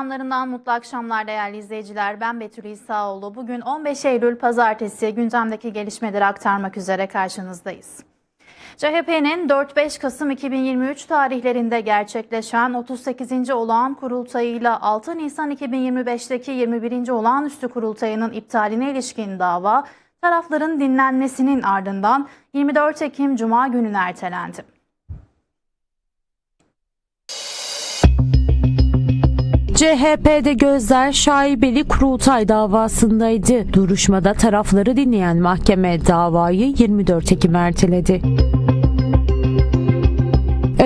Ekranlarından mutlu akşamlar değerli izleyiciler. Ben Betül İsaoğlu. Bugün 15 Eylül Pazartesi gündemdeki gelişmeleri aktarmak üzere karşınızdayız. CHP'nin 4-5 Kasım 2023 tarihlerinde gerçekleşen 38. olağan kurultayıyla 6 Nisan 2025'teki 21. olağanüstü kurultayının iptaline ilişkin dava tarafların dinlenmesinin ardından 24 Ekim Cuma gününe ertelendi. CHP'de gözler şaibeli kurultay davasındaydı. Duruşmada tarafları dinleyen mahkeme davayı 24 Ekim erteledi.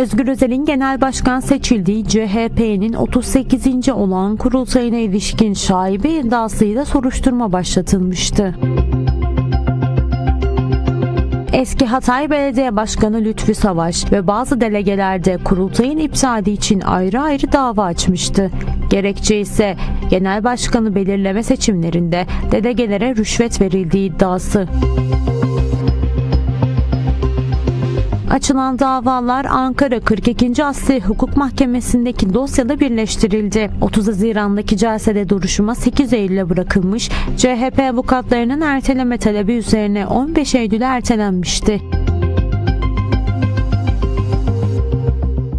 Özgür Özel'in genel başkan seçildiği CHP'nin 38. olan kurultayına ilişkin şaibe iddiasıyla soruşturma başlatılmıştı. Eski Hatay Belediye Başkanı Lütfü Savaş ve bazı delegelerde kurultayın iptali için ayrı ayrı dava açmıştı. Gerekçe ise genel başkanı belirleme seçimlerinde delegelere rüşvet verildiği iddiası. Açılan davalar Ankara 42. Asli Hukuk Mahkemesi'ndeki dosyada birleştirildi. 30 Haziran'daki celsede duruşuma 8 Eylül'e bırakılmış, CHP avukatlarının erteleme talebi üzerine 15 Eylül'e ertelenmişti.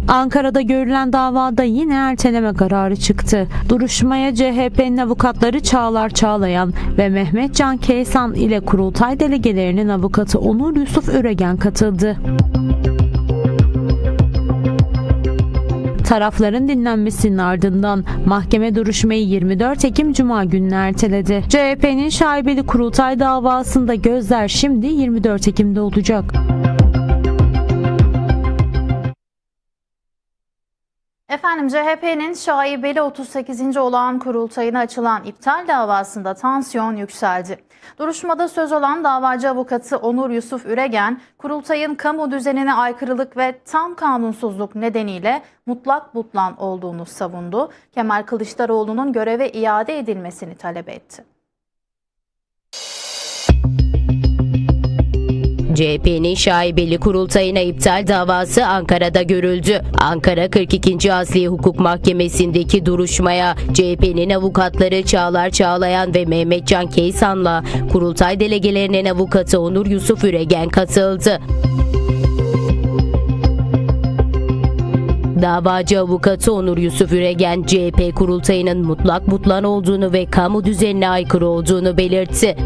Ankara'da görülen davada yine erteleme kararı çıktı. Duruşmaya CHP'nin avukatları Çağlar Çağlayan ve Mehmet Can Keysan ile kurultay delegelerinin avukatı Onur Yusuf Öregen katıldı. Tarafların dinlenmesinin ardından mahkeme duruşmayı 24 Ekim Cuma gününe erteledi. CHP'nin şaibeli kurultay davasında gözler şimdi 24 Ekim'de olacak. Efendim CHP'nin şaibeli 38. olağan kurultayına açılan iptal davasında tansiyon yükseldi. Duruşmada söz olan davacı avukatı Onur Yusuf Üregen, kurultayın kamu düzenine aykırılık ve tam kanunsuzluk nedeniyle mutlak butlan olduğunu savundu. Kemal Kılıçdaroğlu'nun göreve iade edilmesini talep etti. CHP'nin şaibeli kurultayına iptal davası Ankara'da görüldü. Ankara 42. Asli Hukuk Mahkemesi'ndeki duruşmaya CHP'nin avukatları Çağlar Çağlayan ve Mehmet Can Keysan'la kurultay delegelerinin avukatı Onur Yusuf Üregen katıldı. Davacı avukatı Onur Yusuf Üregen, CHP kurultayının mutlak butlan olduğunu ve kamu düzenine aykırı olduğunu belirtti.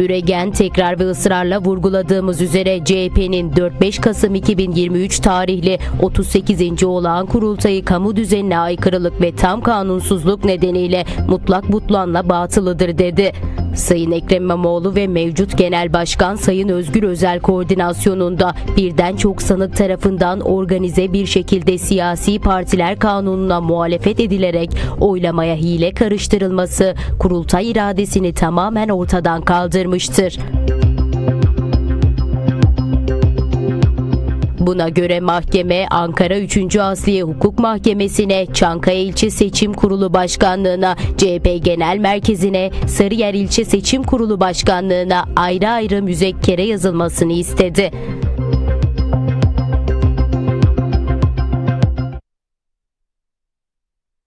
Üregen tekrar ve ısrarla vurguladığımız üzere CHP'nin 4-5 Kasım 2023 tarihli 38. olağan kurultayı kamu düzenine aykırılık ve tam kanunsuzluk nedeniyle mutlak butlanla batılıdır dedi. Sayın Ekrem İmamoğlu ve mevcut Genel Başkan Sayın Özgür Özel koordinasyonunda birden çok sanık tarafından organize bir şekilde siyasi partiler kanununa muhalefet edilerek oylamaya hile karıştırılması kurultay iradesini tamamen ortadan kaldırmıştır. Buna göre mahkeme Ankara 3. Asliye Hukuk Mahkemesi'ne, Çankaya İlçe Seçim Kurulu Başkanlığı'na, CHP Genel Merkezi'ne, Sarıyer İlçe Seçim Kurulu Başkanlığı'na ayrı ayrı müzekkere yazılmasını istedi.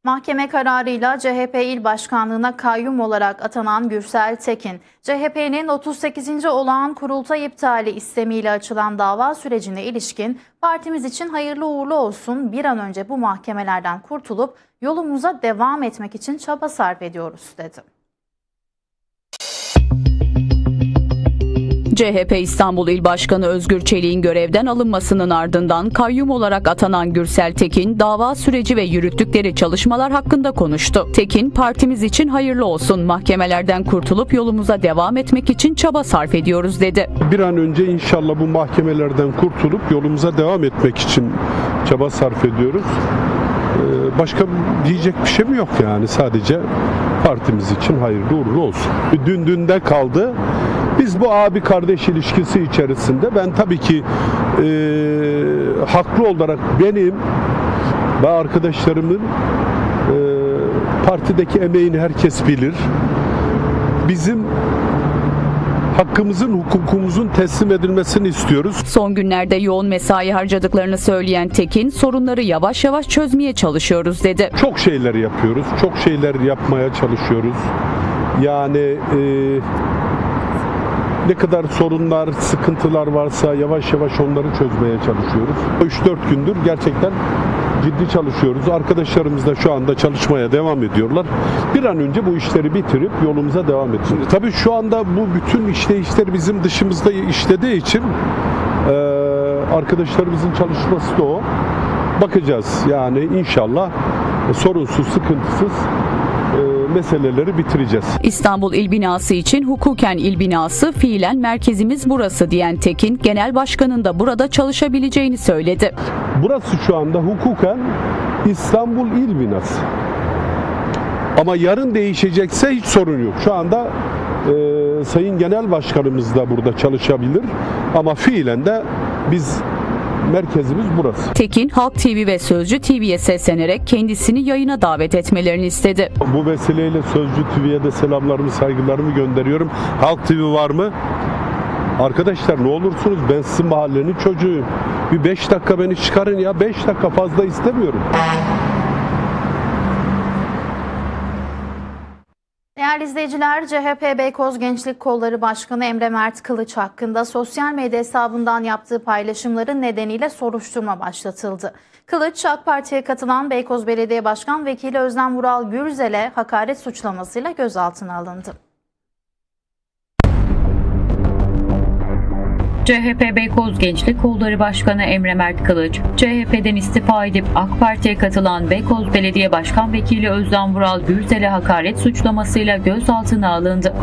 Mahkeme kararıyla CHP İl Başkanlığı'na kayyum olarak atanan Gürsel Tekin, CHP'nin 38. olağan kurultay iptali istemiyle açılan dava sürecine ilişkin partimiz için hayırlı uğurlu olsun bir an önce bu mahkemelerden kurtulup yolumuza devam etmek için çaba sarf ediyoruz dedi. CHP İstanbul İl Başkanı Özgür Çelik'in görevden alınmasının ardından kayyum olarak atanan Gürsel Tekin dava süreci ve yürüttükleri çalışmalar hakkında konuştu. Tekin, partimiz için hayırlı olsun, mahkemelerden kurtulup yolumuza devam etmek için çaba sarf ediyoruz dedi. Bir an önce inşallah bu mahkemelerden kurtulup yolumuza devam etmek için çaba sarf ediyoruz. Ee, Başka diyecek bir şey mi yok yani sadece partimiz için hayırlı uğurlu olsun. Dün dünde kaldı. Biz bu abi kardeş ilişkisi içerisinde ben tabii ki e, haklı olarak benim ve arkadaşlarımın e, partideki emeğini herkes bilir. Bizim hakkımızın, hukukumuzun teslim edilmesini istiyoruz. Son günlerde yoğun mesai harcadıklarını söyleyen Tekin, sorunları yavaş yavaş çözmeye çalışıyoruz dedi. Çok şeyler yapıyoruz, çok şeyler yapmaya çalışıyoruz. Yani e, ne kadar sorunlar, sıkıntılar varsa yavaş yavaş onları çözmeye çalışıyoruz. 3-4 gündür gerçekten ciddi çalışıyoruz. Arkadaşlarımız da şu anda çalışmaya devam ediyorlar. Bir an önce bu işleri bitirip yolumuza devam edeceğiz. Tabii şu anda bu bütün işleyişler bizim dışımızda işlediği için arkadaşlarımızın çalışması da o. Bakacağız yani inşallah sorunsuz, sıkıntısız meseleleri bitireceğiz. İstanbul İl Binası için hukuken il binası, fiilen merkezimiz burası diyen Tekin, genel başkanın da burada çalışabileceğini söyledi. Burası şu anda hukuken İstanbul İl Binası. Ama yarın değişecekse hiç sorun yok. Şu anda e, Sayın Genel Başkanımız da burada çalışabilir. Ama fiilen de biz merkezimiz burası. Tekin, Halk TV ve Sözcü TV'ye seslenerek kendisini yayına davet etmelerini istedi. Bu vesileyle Sözcü TV'ye de selamlarımı, saygılarımı gönderiyorum. Halk TV var mı? Arkadaşlar ne olursunuz ben sizin mahallenin çocuğuyum. Bir 5 dakika beni çıkarın ya 5 dakika fazla istemiyorum. Değerli izleyiciler, CHP Beykoz Gençlik Kolları Başkanı Emre Mert Kılıç hakkında sosyal medya hesabından yaptığı paylaşımların nedeniyle soruşturma başlatıldı. Kılıç, AK Parti'ye katılan Beykoz Belediye Başkan Vekili Özlem Vural Gürzel'e hakaret suçlamasıyla gözaltına alındı. CHP Beykoz Gençlik Kolları Başkanı Emre Mert Kılıç, CHP'den istifa edip AK Parti'ye katılan Beykoz Belediye Başkan Vekili Özlem Vural Gürsel'e hakaret suçlamasıyla gözaltına alındı.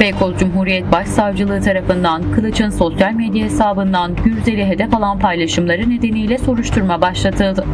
Beykoz Cumhuriyet Başsavcılığı tarafından Kılıç'ın sosyal medya hesabından Gürsel'i hedef alan paylaşımları nedeniyle soruşturma başlatıldı.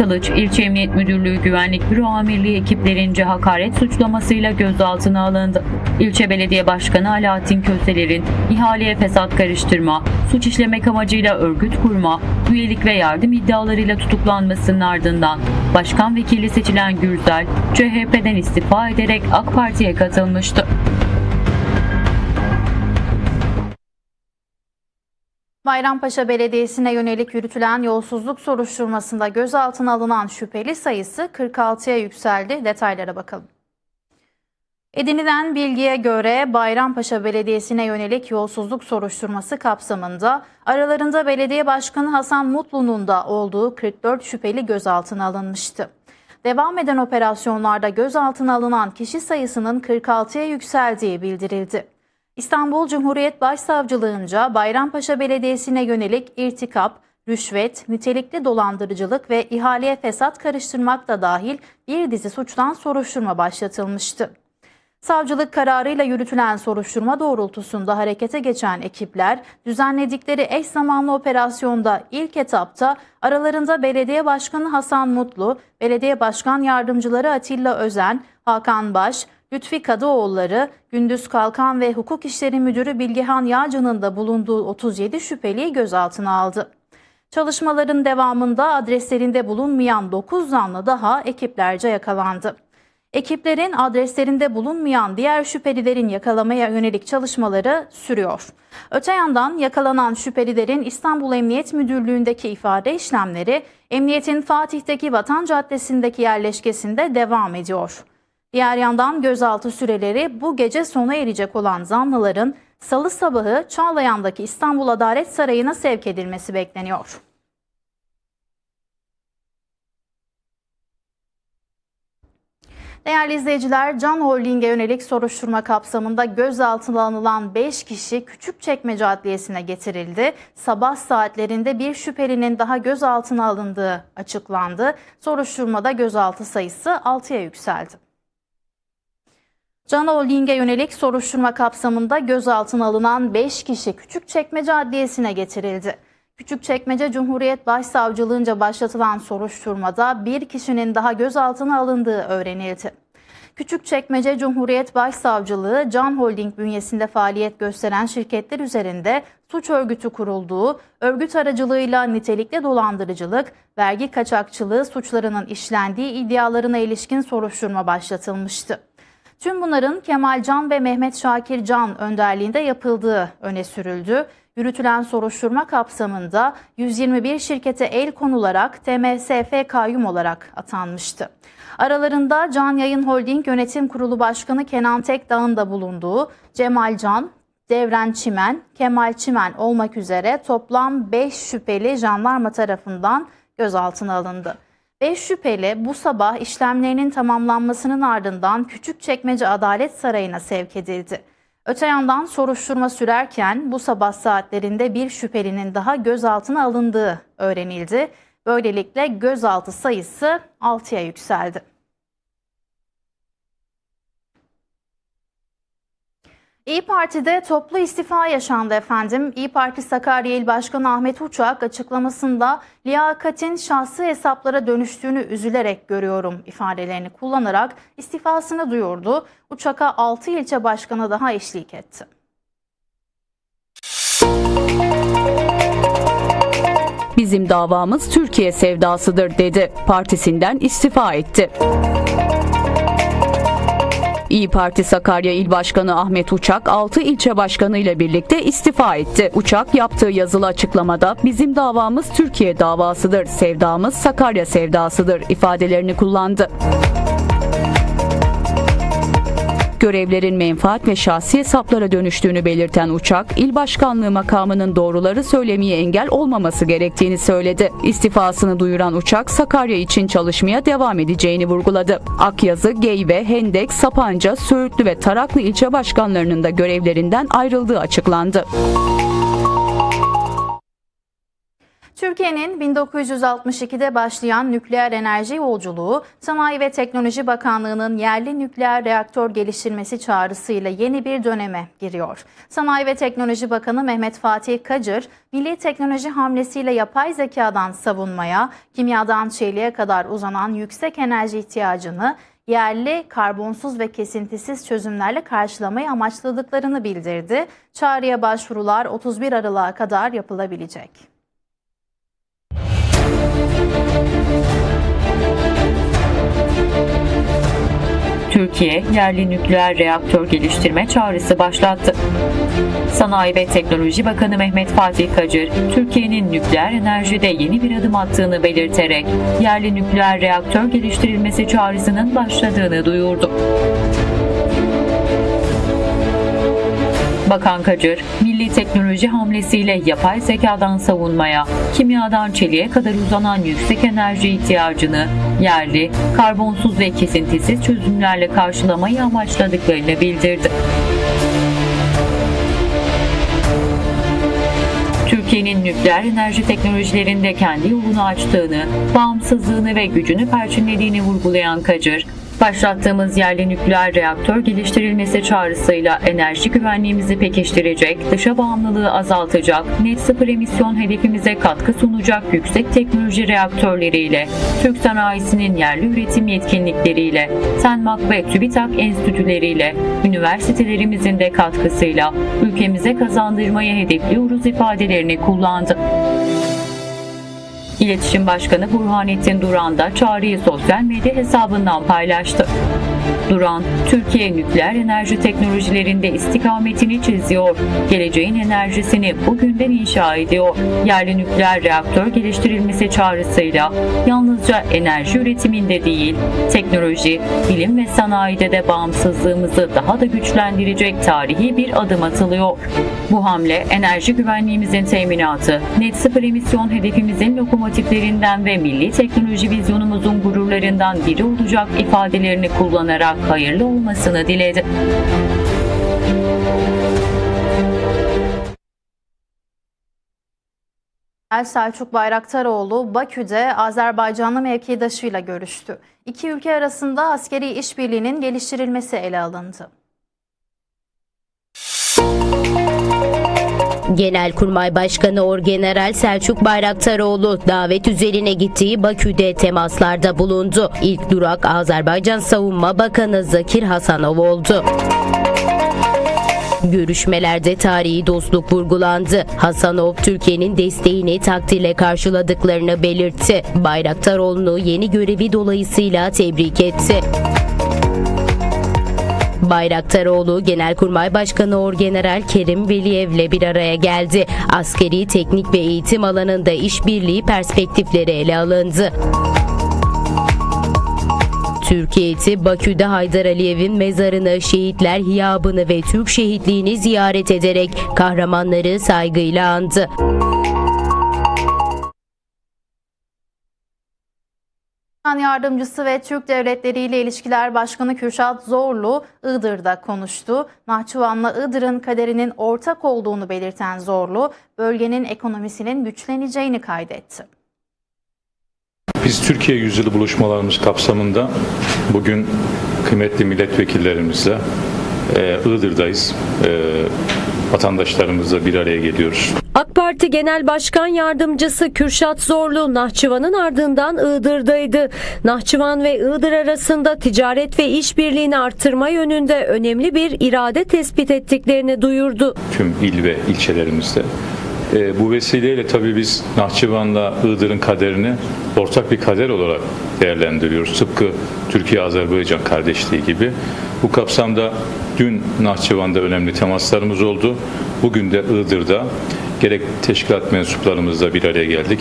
Kılıç, İlçe Emniyet Müdürlüğü Güvenlik Büro Amirliği ekiplerince hakaret suçlamasıyla gözaltına alındı. İlçe Belediye Başkanı Alaaddin Köseler'in ihaleye fesat karıştırma, suç işlemek amacıyla örgüt kurma, üyelik ve yardım iddialarıyla tutuklanmasının ardından Başkan Vekili seçilen Gürsel, CHP'den istifa ederek AK Parti'ye katılmıştı. Bayrampaşa Belediyesi'ne yönelik yürütülen yolsuzluk soruşturmasında gözaltına alınan şüpheli sayısı 46'ya yükseldi. Detaylara bakalım. Edinilen bilgiye göre Bayrampaşa Belediyesi'ne yönelik yolsuzluk soruşturması kapsamında aralarında Belediye Başkanı Hasan Mutlu'nun da olduğu 44 şüpheli gözaltına alınmıştı. Devam eden operasyonlarda gözaltına alınan kişi sayısının 46'ya yükseldiği bildirildi. İstanbul Cumhuriyet Başsavcılığınca Bayrampaşa Belediyesi'ne yönelik irtikap, rüşvet, nitelikli dolandırıcılık ve ihaleye fesat karıştırmak da dahil bir dizi suçtan soruşturma başlatılmıştı. Savcılık kararıyla yürütülen soruşturma doğrultusunda harekete geçen ekipler düzenledikleri eş zamanlı operasyonda ilk etapta aralarında Belediye Başkanı Hasan Mutlu, Belediye Başkan Yardımcıları Atilla Özen, Hakan Baş, Lütfi Kadıoğulları, Gündüz Kalkan ve Hukuk İşleri Müdürü Bilgehan Yağcı'nın da bulunduğu 37 şüpheliyi gözaltına aldı. Çalışmaların devamında adreslerinde bulunmayan 9 zanlı daha ekiplerce yakalandı. Ekiplerin adreslerinde bulunmayan diğer şüphelilerin yakalamaya yönelik çalışmaları sürüyor. Öte yandan yakalanan şüphelilerin İstanbul Emniyet Müdürlüğü'ndeki ifade işlemleri emniyetin Fatih'teki Vatan Caddesi'ndeki yerleşkesinde devam ediyor. Diğer yandan gözaltı süreleri bu gece sona erecek olan zanlıların salı sabahı Çağlayan'daki İstanbul Adalet Sarayı'na sevk edilmesi bekleniyor. Değerli izleyiciler, Can Holding'e yönelik soruşturma kapsamında gözaltına alınan 5 kişi Küçükçekmece Adliyesi'ne getirildi. Sabah saatlerinde bir şüphelinin daha gözaltına alındığı açıklandı. Soruşturmada gözaltı sayısı 6'ya yükseldi. Can Holding'e yönelik soruşturma kapsamında gözaltına alınan 5 kişi Küçükçekmece Adliyesi'ne getirildi. Küçükçekmece Cumhuriyet Başsavcılığınca başlatılan soruşturmada bir kişinin daha gözaltına alındığı öğrenildi. Küçükçekmece Cumhuriyet Başsavcılığı Can Holding bünyesinde faaliyet gösteren şirketler üzerinde suç örgütü kurulduğu, örgüt aracılığıyla nitelikli dolandırıcılık, vergi kaçakçılığı suçlarının işlendiği iddialarına ilişkin soruşturma başlatılmıştı. Tüm bunların Kemal Can ve Mehmet Şakir Can önderliğinde yapıldığı öne sürüldü. Yürütülen soruşturma kapsamında 121 şirkete el konularak TMSF kayyum olarak atanmıştı. Aralarında Can Yayın Holding Yönetim Kurulu Başkanı Kenan Tekdağ'ın da bulunduğu Cemal Can, Devren Çimen, Kemal Çimen olmak üzere toplam 5 şüpheli jandarma tarafından gözaltına alındı. 5 şüpheli bu sabah işlemlerinin tamamlanmasının ardından Küçükçekmece Adalet Sarayı'na sevk edildi. Öte yandan soruşturma sürerken bu sabah saatlerinde bir şüphelinin daha gözaltına alındığı öğrenildi. Böylelikle gözaltı sayısı 6'ya yükseldi. İyi Parti'de toplu istifa yaşandı efendim. İyi Parti Sakarya İl Başkanı Ahmet Uçak açıklamasında liyakatin şahsi hesaplara dönüştüğünü üzülerek görüyorum ifadelerini kullanarak istifasını duyurdu. Uçak'a 6 ilçe başkanı daha eşlik etti. Bizim davamız Türkiye sevdasıdır dedi. Partisinden istifa etti. İyi Parti Sakarya İl Başkanı Ahmet Uçak 6 ilçe başkanı ile birlikte istifa etti. Uçak yaptığı yazılı açıklamada bizim davamız Türkiye davasıdır, sevdamız Sakarya sevdasıdır ifadelerini kullandı. Görevlerin menfaat ve şahsi hesaplara dönüştüğünü belirten Uçak, il başkanlığı makamının doğruları söylemeye engel olmaması gerektiğini söyledi. İstifasını duyuran Uçak, Sakarya için çalışmaya devam edeceğini vurguladı. Akyazı, Geyve, Hendek, Sapanca, Söğütlü ve Taraklı ilçe başkanlarının da görevlerinden ayrıldığı açıklandı. Türkiye'nin 1962'de başlayan nükleer enerji yolculuğu, Sanayi ve Teknoloji Bakanlığı'nın yerli nükleer reaktör geliştirmesi çağrısıyla yeni bir döneme giriyor. Sanayi ve Teknoloji Bakanı Mehmet Fatih Kacır, milli teknoloji hamlesiyle yapay zekadan savunmaya, kimyadan çeliğe kadar uzanan yüksek enerji ihtiyacını yerli, karbonsuz ve kesintisiz çözümlerle karşılamayı amaçladıklarını bildirdi. Çağrıya başvurular 31 Aralık'a kadar yapılabilecek. Türkiye yerli nükleer reaktör geliştirme çağrısı başlattı. Sanayi ve Teknoloji Bakanı Mehmet Fatih Kacır, Türkiye'nin nükleer enerjide yeni bir adım attığını belirterek yerli nükleer reaktör geliştirilmesi çağrısının başladığını duyurdu. Bakan Kacır, milli teknoloji hamlesiyle yapay zekadan savunmaya, kimyadan çeliğe kadar uzanan yüksek enerji ihtiyacını yerli, karbonsuz ve kesintisiz çözümlerle karşılamayı amaçladıklarını bildirdi. Türkiye'nin nükleer enerji teknolojilerinde kendi yolunu açtığını, bağımsızlığını ve gücünü perçinlediğini vurgulayan Kacır, Başlattığımız yerli nükleer reaktör geliştirilmesi çağrısıyla enerji güvenliğimizi pekiştirecek, dışa bağımlılığı azaltacak, net sıfır emisyon hedefimize katkı sunacak yüksek teknoloji reaktörleriyle, Türk sanayisinin yerli üretim yetkinlikleriyle, Senmak ve TÜBİTAK enstitüleriyle, üniversitelerimizin de katkısıyla ülkemize kazandırmayı hedefliyoruz ifadelerini kullandı. İletişim Başkanı Burhanettin Duran da çağrıyı sosyal medya hesabından paylaştı. Duran, Türkiye nükleer enerji teknolojilerinde istikametini çiziyor, geleceğin enerjisini bugünden inşa ediyor. Yerli nükleer reaktör geliştirilmesi çağrısıyla yalnızca enerji üretiminde değil, teknoloji, bilim ve sanayide de bağımsızlığımızı daha da güçlendirecek tarihi bir adım atılıyor. Bu hamle enerji güvenliğimizin teminatı, net sıfır emisyon hedefimizin lokomotiflerinden ve milli teknoloji vizyonumuzun gururlarından biri olacak ifadelerini kullanarak hayırlı olmasını diledi. El Selçuk Bayraktaroğlu Bakü'de Azerbaycanlı mevkidaşıyla görüştü. İki ülke arasında askeri işbirliğinin geliştirilmesi ele alındı. Genelkurmay Başkanı Orgeneral Selçuk Bayraktaroğlu davet üzerine gittiği Bakü'de temaslarda bulundu. İlk durak Azerbaycan Savunma Bakanı Zakir Hasanov oldu. Görüşmelerde tarihi dostluk vurgulandı. Hasanov Türkiye'nin desteğini takdirle karşıladıklarını belirtti. Bayraktaroğlu'nu yeni görevi dolayısıyla tebrik etti. Bayraktaroğlu Genelkurmay Başkanı Orgeneral Kerim Veliyev'le bir araya geldi. Askeri, teknik ve eğitim alanında işbirliği perspektifleri ele alındı. Türkiye'si Bakü'de Haydar Aliyev'in mezarını, şehitler hiyabını ve Türk şehitliğini ziyaret ederek kahramanları saygıyla andı. Başkan Yardımcısı ve Türk Devletleri ile İlişkiler Başkanı Kürşat Zorlu Iğdır'da konuştu. Nahçıvan'la Iğdır'ın kaderinin ortak olduğunu belirten Zorlu, bölgenin ekonomisinin güçleneceğini kaydetti. Biz Türkiye Yüzyılı buluşmalarımız kapsamında bugün kıymetli milletvekillerimizle e, Iğdır'dayız. E, vatandaşlarımızla bir araya geliyoruz. Parti Genel Başkan Yardımcısı Kürşat Zorlu Nahçıvan'ın ardından Iğdır'daydı. Nahçıvan ve Iğdır arasında ticaret ve işbirliğini arttırma yönünde önemli bir irade tespit ettiklerini duyurdu. Tüm il ve ilçelerimizde. E, bu vesileyle tabii biz Nahçıvan'la Iğdır'ın kaderini ortak bir kader olarak değerlendiriyoruz. Tıpkı Türkiye-Azerbaycan kardeşliği gibi. Bu kapsamda dün Nahçıvan'da önemli temaslarımız oldu. Bugün de Iğdır'da gerek teşkilat mensuplarımızla bir araya geldik.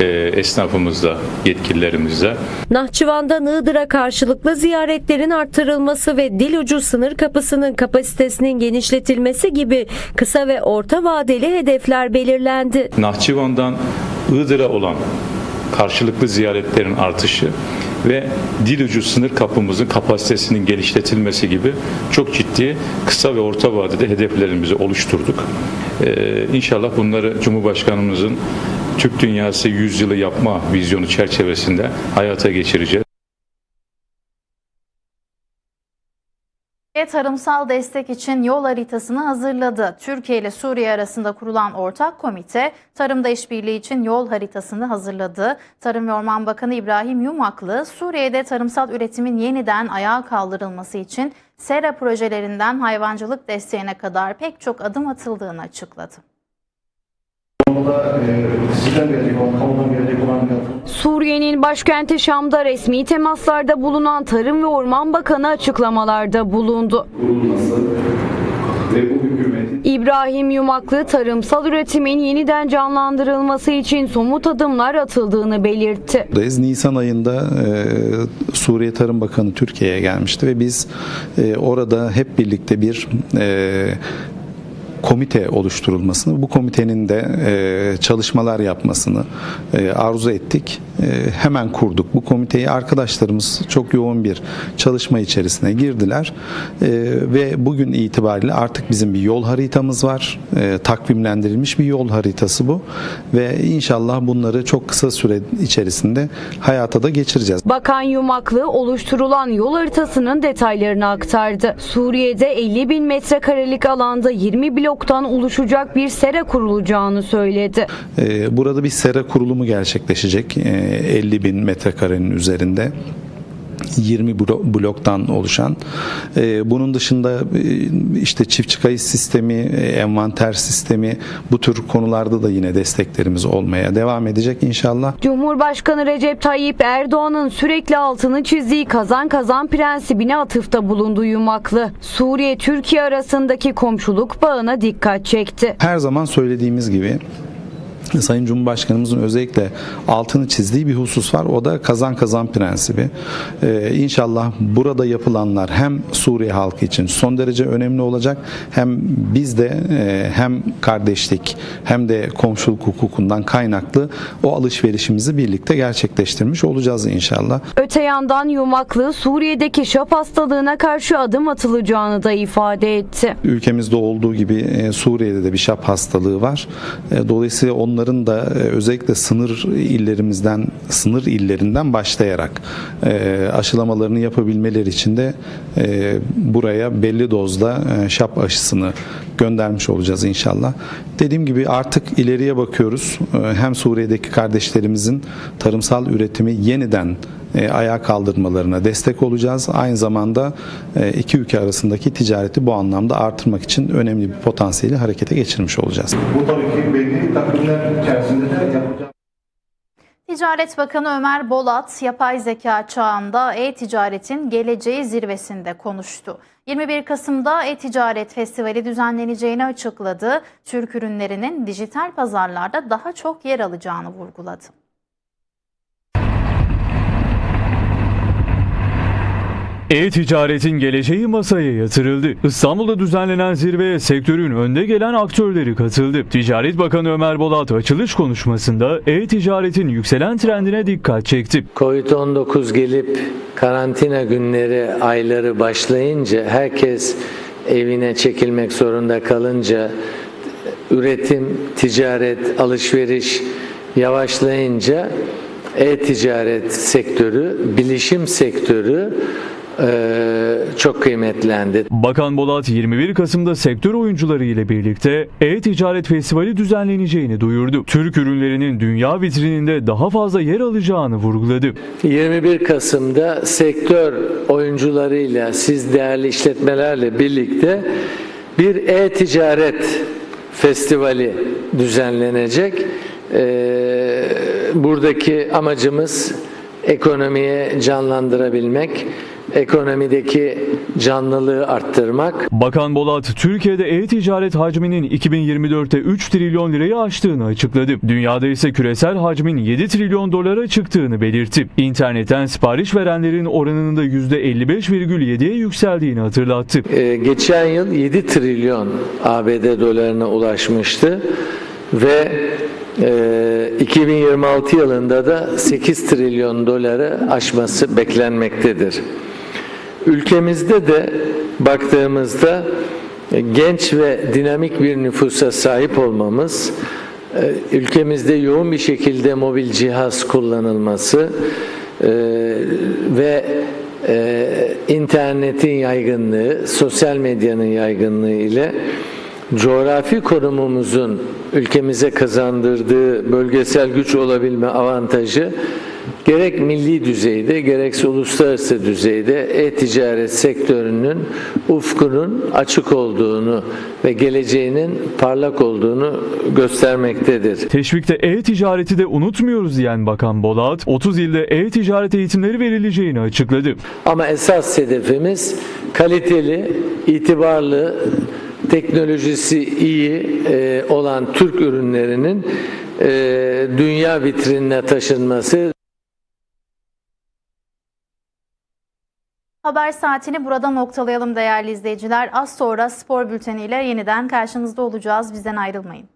E, esnafımızla, yetkililerimizle Nahçıvan'dan Iğdır'a karşılıklı ziyaretlerin arttırılması ve dil ucu sınır kapısının kapasitesinin genişletilmesi gibi kısa ve orta vadeli hedefler belirlendi. Nahçıvan'dan Iğdır'a olan karşılıklı ziyaretlerin artışı ve dil ucu sınır kapımızın kapasitesinin genişletilmesi gibi çok ciddi kısa ve orta vadede hedeflerimizi oluşturduk. Ee, inşallah bunları Cumhurbaşkanımızın Türk Dünyası Yüzyılı yapma vizyonu çerçevesinde hayata geçireceğiz. Tarımsal destek için yol haritasını hazırladı. Türkiye ile Suriye arasında kurulan ortak komite tarımda işbirliği için yol haritasını hazırladı. Tarım ve Orman Bakanı İbrahim Yumaklı, Suriye'de tarımsal üretimin yeniden ayağa kaldırılması için sera projelerinden hayvancılık desteğine kadar pek çok adım atıldığını açıkladı. Konuda e, sizden gelecek olan, kamudan gelecek olan bir Suriye'nin başkenti Şam'da resmi temaslarda bulunan Tarım ve Orman Bakanı açıklamalarda bulundu. kurulması ve bu hükümetin İbrahim Yumaklı tarımsal üretimin yeniden canlandırılması için somut adımlar atıldığını belirtti. buradayız. Nisan ayında e, Suriye Tarım Bakanı Türkiye'ye gelmişti ve biz e, orada hep birlikte bir e, komite oluşturulmasını, bu komitenin de e, çalışmalar yapmasını e, arzu ettik. E, hemen kurduk bu komiteyi. Arkadaşlarımız çok yoğun bir çalışma içerisine girdiler E, ve bugün itibariyle artık bizim bir yol haritamız var. E, takvimlendirilmiş bir yol haritası bu ve inşallah bunları çok kısa süre içerisinde hayata da geçireceğiz. Bakan Yumaklı oluşturulan yol haritasının detaylarını aktardı. Suriye'de 50 bin metrekarelik alanda 20 bloktan oluşacak bir sera kurulacağını söyledi. Ee, Burada bir sera kurulumu gerçekleşecek ee, 50 bin metrekarenin üzerinde. 20 blo- bloktan oluşan. Ee, Bunun dışında e, işte çiftçi kayıt sistemi, e, envanter sistemi bu tür konularda da yine desteklerimiz olmaya devam edecek inşallah. Cumhurbaşkanı Recep Tayyip Erdoğan'ın sürekli altını çizdiği kazan kazan prensibine atıfta bulundu Yumaklı. Suriye-Türkiye arasındaki komşuluk bağına dikkat çekti. Her zaman söylediğimiz gibi Sayın Cumhurbaşkanımızın özellikle altını çizdiği bir husus var. O da kazan kazan prensibi. Ee, inşallah burada yapılanlar hem Suriye halkı için son derece önemli olacak. Hem biz de e, hem kardeşlik hem de komşuluk hukukundan kaynaklı o alışverişimizi birlikte gerçekleştirmiş olacağız inşallah. Öte yandan Yumaklı Suriye'deki şap hastalığına karşı adım atılacağını da ifade etti. Ülkemizde olduğu gibi e, Suriye'de de bir şap hastalığı var. E, Dolayısıyla onların da e, özellikle sınır illerimizden, sınır illerinden başlayarak e, aşılamalarını yapabilmeleri için de e, buraya belli dozda şap aşısını göndermiş olacağız inşallah. Dediğim gibi artık ileriye bakıyoruz. Hem Suriye'deki kardeşlerimizin tarımsal üretimi yeniden e, ayağa kaldırmalarına destek olacağız. Aynı zamanda e, iki ülke arasındaki ticareti bu anlamda artırmak için önemli bir potansiyeli harekete geçirmiş olacağız. Bu tabii ki belli takvimler içerisinde de yapılacak. Ticaret Bakanı Ömer Bolat, yapay zeka çağında e-ticaretin geleceği zirvesinde konuştu. 21 Kasım'da e-ticaret festivali düzenleneceğini açıkladı. Türk ürünlerinin dijital pazarlarda daha çok yer alacağını vurguladı. E-ticaretin geleceği masaya yatırıldı. İstanbul'da düzenlenen zirveye sektörün önde gelen aktörleri katıldı. Ticaret Bakanı Ömer Bolat açılış konuşmasında e-ticaretin yükselen trendine dikkat çekti. Covid-19 gelip karantina günleri, ayları başlayınca herkes evine çekilmek zorunda kalınca üretim, ticaret, alışveriş yavaşlayınca e-ticaret sektörü, bilişim sektörü eee, çok kıymetlendi. Bakan Bolat 21 Kasım'da sektör oyuncuları ile birlikte e-ticaret festivali düzenleneceğini duyurdu. Türk ürünlerinin dünya vitrininde daha fazla yer alacağını vurguladı. 21 Kasım'da sektör oyuncularıyla, siz değerli işletmelerle birlikte bir e-ticaret festivali düzenlenecek. Ee, buradaki amacımız ekonomiye canlandırabilmek, ekonomideki canlılığı arttırmak. Bakan Bolat, Türkiye'de e-ticaret hacminin 2024'te 3 trilyon lirayı aştığını açıkladı. Dünyada ise küresel hacmin 7 trilyon dolara çıktığını belirtti. İnternetten sipariş verenlerin oranının da %55,7'ye yükseldiğini hatırlattı. Ee, geçen yıl 7 trilyon ABD dolarına ulaşmıştı ve e, 2026 yılında da 8 trilyon doları aşması beklenmektedir. Ülkemizde de baktığımızda e, genç ve dinamik bir nüfusa sahip olmamız, e, ülkemizde yoğun bir şekilde mobil cihaz kullanılması e, ve internetin yaygınlığı, sosyal medyanın yaygınlığı ile coğrafi konumumuzun ülkemize kazandırdığı bölgesel güç olabilme avantajı gerek milli düzeyde gerekse uluslararası düzeyde e-ticaret sektörünün ufkunun açık olduğunu ve geleceğinin parlak olduğunu göstermektedir. Teşvikte e-ticareti de unutmuyoruz diyen Bakan Bolat, 30 ilde e-ticaret eğitimleri verileceğini açıkladı. Ama esas hedefimiz kaliteli, itibarlı, teknolojisi iyi e, olan Türk ürünlerinin e, dünya vitrinine taşınması. Haber saatini burada noktalayalım değerli izleyiciler. Az sonra spor bülteniyle yeniden karşınızda olacağız. Bizden ayrılmayın.